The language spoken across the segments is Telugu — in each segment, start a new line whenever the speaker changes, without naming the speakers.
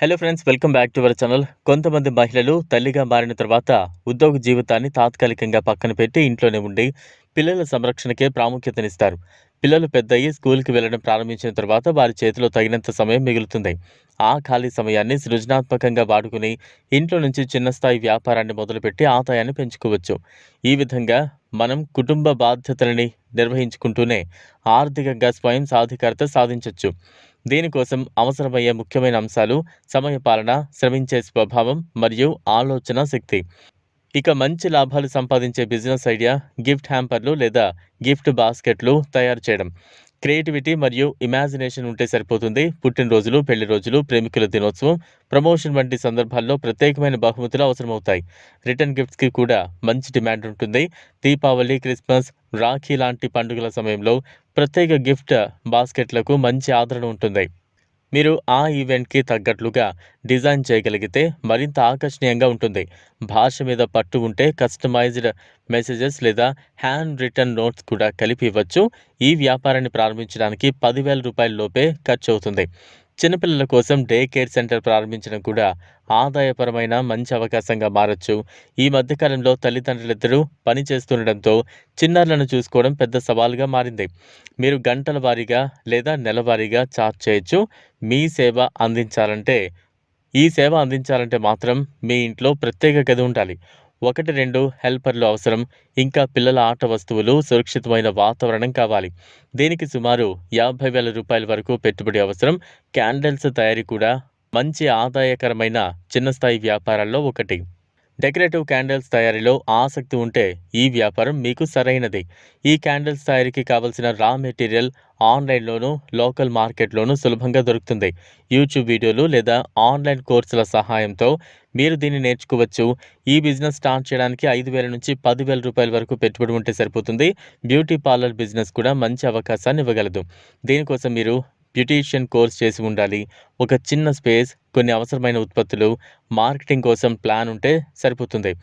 Hello friends welcome back to our channel కొంతమంది మహిళలు తల్లిగా మారిన తర్వాత ఉద్యోగ జీవితాన్ని తాత్కాలికంగా పక్కన పెట్టి ఇంట్లోనే ఉండి పిల్లల సంరక్షణకే ప్రాముఖ్యతనిస్తారు. పిల్లలు పెద్దయ్యి స్కూల్కి వెళ్ళడం ప్రారంభించిన తర్వాత వారి చేతిలో తగినంత సమయం మిగులుతుంది. ఆ ఖాళీ సమయాన్ని సృజనాత్మకంగా వాడుకుని ఇంట్లో నుంచి చిన్న స్థాయి వ్యాపారాన్ని మొదలుపెట్టి ఆదాయాన్ని పెంచుకోవచ్చు. ఈ విధంగా మనం కుటుంబ బాధ్యతలని నిర్వహించుకుంటూనే ఆర్థికంగా స్వయం సాధికారత సాధించవచ్చు దీనికోసం అవసరమయ్యే ముఖ్యమైన అంశాలు సమయపాలన శ్రమించే స్వభావం మరియు ఆలోచన శక్తి. ఇక మంచి లాభాలు సంపాదించే బిజినెస్ ఐడియా గిఫ్ట్ హ్యాంపర్లు లేదా గిఫ్ట్ బాస్కెట్లు తయారు చేయడం. క్రియేటివిటీ మరియు ఇమాజినేషన్ ఉంటే సరిపోతుంది. పుట్టినరోజులు పెళ్ళి రోజులు ప్రేమికుల దినోత్సవం ప్రమోషన్ వంటి సందర్భాల్లో ప్రత్యేకమైన బహుమతులు అవసరమవుతాయి. రిటర్న్ గిఫ్ట్స్కి కూడా మంచి డిమాండ్ ఉంటుంది. దీపావళి క్రిస్మస్ రాఖీ లాంటి పండుగల సమయంలో ప్రత్యేక గిఫ్ట్ బాస్కెట్లకు మంచి ఆదరణ ఉంటుంది. మీరు ఆ ఈవెంట్కి తగ్గట్లుగా డిజైన్ చేయగలిగితే మరింత ఆకర్షణీయంగా ఉంటుంది. భాష మీద పట్టు ఉంటే కస్టమైజ్డ్ మెసేజెస్ లేదా హ్యాండ్ రిటర్న్ నోట్స్ కూడా కలిపి ఇవ్వచ్చు. ఈ వ్యాపారాన్ని ప్రారంభించడానికి పదివేల రూపాయల లోపే ఖర్చు అవుతుంది చిన్నపిల్లల కోసం డే కేర్ సెంటర్ ప్రారంభించడం కూడా ఆదాయపరమైన మంచి అవకాశంగా మారచ్చు. ఈ మధ్యకాలంలో తల్లిదండ్రులిద్దరూ పని చేస్తుండడంతో చిన్నారులను చూసుకోవడం పెద్ద సవాలుగా మారింది. మీరు గంటల వారీగా లేదా నెలవారీగా చార్జ్ చేయొచ్చు. మీ సేవ అందించాలంటే ఈ సేవ అందించాలంటే మాత్రం మీ ఇంట్లో ప్రత్యేక గది ఉండాలి. ఒకటి రెండు హెల్పర్లు అవసరం. ఇంకా పిల్లల ఆట వస్తువులు సురక్షితమైన వాతావరణం కావాలి. దీనికి సుమారు యాభై వేల రూపాయల వరకు పెట్టుబడి అవసరం. క్యాండిల్స్ తయారీ కూడా మంచి ఆదాయకరమైన చిన్న స్థాయి వ్యాపారాల్లో ఒకటి. డెకరేటివ్ క్యాండిల్స్ తయారీలో ఆసక్తి ఉంటే ఈ వ్యాపారం మీకు సరైనది. ఈ క్యాండిల్స్ తయారీకి కావలసిన రా మెటీరియల్ ఆన్లైన్లోనూ లోకల్ మార్కెట్లోనూ సులభంగా దొరుకుతుంది. యూట్యూబ్ వీడియోలు లేదా ఆన్లైన్ కోర్సుల సహాయంతో మీరు దీన్ని నేర్చుకోవచ్చు. ఈ బిజినెస్ స్టార్ట్ చేయడానికి ఐదు వేల నుంచి పదివేల రూపాయల వరకు పెట్టుబడి ఉంటే సరిపోతుంది. బ్యూటీ పార్లర్ బిజినెస్ కూడా మంచి అవకాశాన్ని ఇవ్వగలదు. దీనికోసం మీరు బ్యూటీషియన్ కోర్స్ చేసి ఉండాలి. ఒక చిన్న స్పేస్ కొన్ని అవసరమైన ఉత్పత్తులు మార్కెటింగ్ కోసం ప్లాన్ ఉంటే సరిపోతుంది.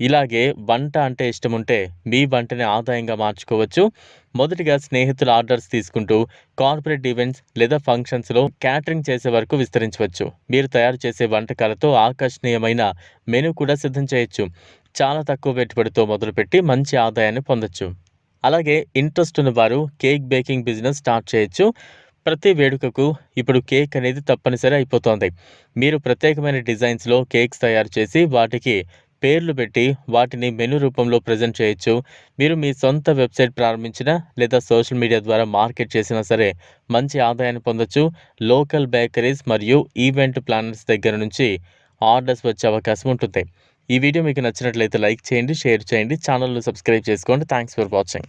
ఇలాగే వంట అంటే ఇష్టం ఉంటే మీ వంటని ఆదాయంగా మార్చుకోవచ్చు. మొదటిగా స్నేహితుల ఆర్డర్స్ తీసుకుంటూ కార్పొరేట్ ఈవెంట్స్ లేదా ఫంక్షన్స్లో క్యాటరింగ్ చేసే వరకు విస్తరించవచ్చు. మీరు తయారు చేసే వంటకాలతో ఆకర్షణీయమైన మెనూ కూడా సిద్ధం చేయొచ్చు. చాలా తక్కువ పెట్టుబడితో మొదలుపెట్టి మంచి ఆదాయాన్ని పొందొచ్చు. అలాగే ఇంట్రెస్ట్ ఉన్న వారు కేక్ బేకింగ్ బిజినెస్ స్టార్ట్ చేయొచ్చు. ప్రతి వేడుకకు ఇప్పుడు కేక్ అనేది తప్పనిసరి అయిపోతోంది. మీరు ప్రత్యేకమైన డిజైన్స్లో కేక్స్ తయారు చేసి వాటికి పేర్లు పెట్టి వాటిని మెనూ రూపంలో ప్రజెంట్ చేయొచ్చు. మీరు మీ సొంత వెబ్సైట్ ప్రారంభించినా లేదా సోషల్ మీడియా ద్వారా మార్కెట్ చేసినా సరే మంచి ఆదాయాన్ని పొందొచ్చు. లోకల్ బేకరీస్ మరియు ఈవెంట్ ప్లానర్స్ దగ్గర నుంచి ఆర్డర్స్ వచ్చే అవకాశం ఉంటుంది. ఈ వీడియో మీకు నచ్చినట్లయితే లైక్ చేయండి షేర్ చేయండి ఛానల్ను సబ్స్క్రైబ్ చేసుకోండి. Thanks for watching.